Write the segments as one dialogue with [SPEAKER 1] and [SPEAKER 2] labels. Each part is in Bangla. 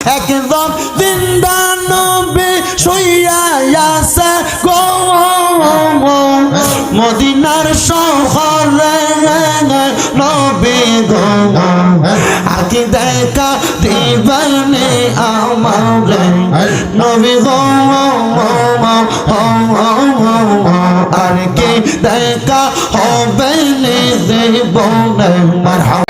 [SPEAKER 1] একদম জিন্দা নবী শুইয়া আছে গো মদিনার শহরে নবী গো আকি দেখা দিবানে আমারে নবী গো আর কি দেখা হবে জীবনে মারহাবা।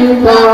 [SPEAKER 2] Allah.